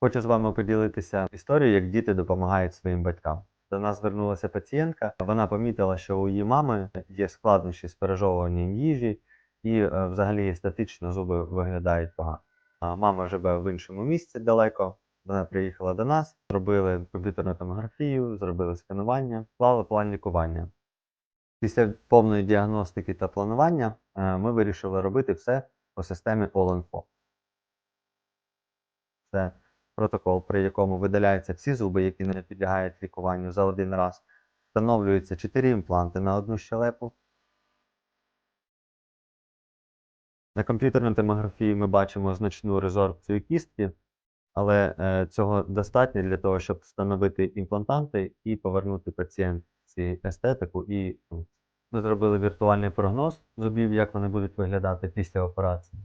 Хочу з вами поділитися історією, як діти допомагають своїм батькам. До нас звернулася пацієнтка. Вона помітила, що у її мами є складнощі з пережовуванням їжі, і е, взагалі естетично зуби виглядають погано. Мама живе в іншому місці далеко. Вона приїхала до нас, зробили комп'ютерну томографію, зробили сканування, склали план лікування. Після повної діагностики та планування е, ми вирішили робити все по системі All-in-4. Це протокол, при якому видаляються всі зуби, які не підлягають лікуванню за один раз. Встановлюються 4 імпланти на одну щелепу. На комп'ютерній томографії ми бачимо значну резорбцію кістки, але е, цього достатньо для того, щоб встановити імплантанти і повернути пацієнтці естетику і. Ми зробили віртуальний прогноз зубів, як вони будуть виглядати після операції.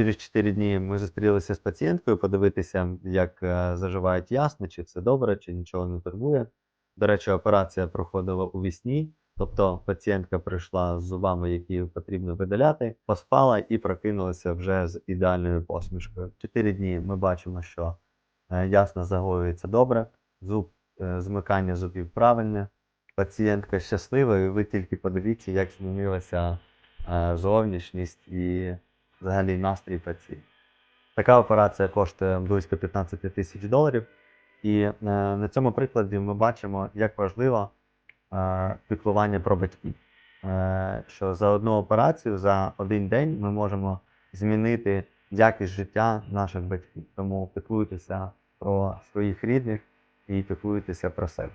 Через 4 дні ми зустрілися з пацієнткою, подивитися, як е, заживають ясни, чи все добре, чи нічого не турбує. До речі, операція проходила у вісні, тобто пацієнтка прийшла з зубами, які потрібно видаляти, поспала і прокинулася вже з ідеальною посмішкою. 4 дні ми бачимо, що е, ясно загоюється добре, зуб, е, змикання зубів правильне, пацієнтка щаслива, і ви тільки подивіться, як змінилася зовнішність і взагалі настрій пацієнта. Така операція коштує близько 15 тисяч доларів. І е, на цьому прикладі ми бачимо, як важливо е, піклування про батьків. Е, що за одну операцію, за один день ми можемо змінити якість життя наших батьків. Тому піклуйтеся про своїх рідних і піклуйтеся про себе.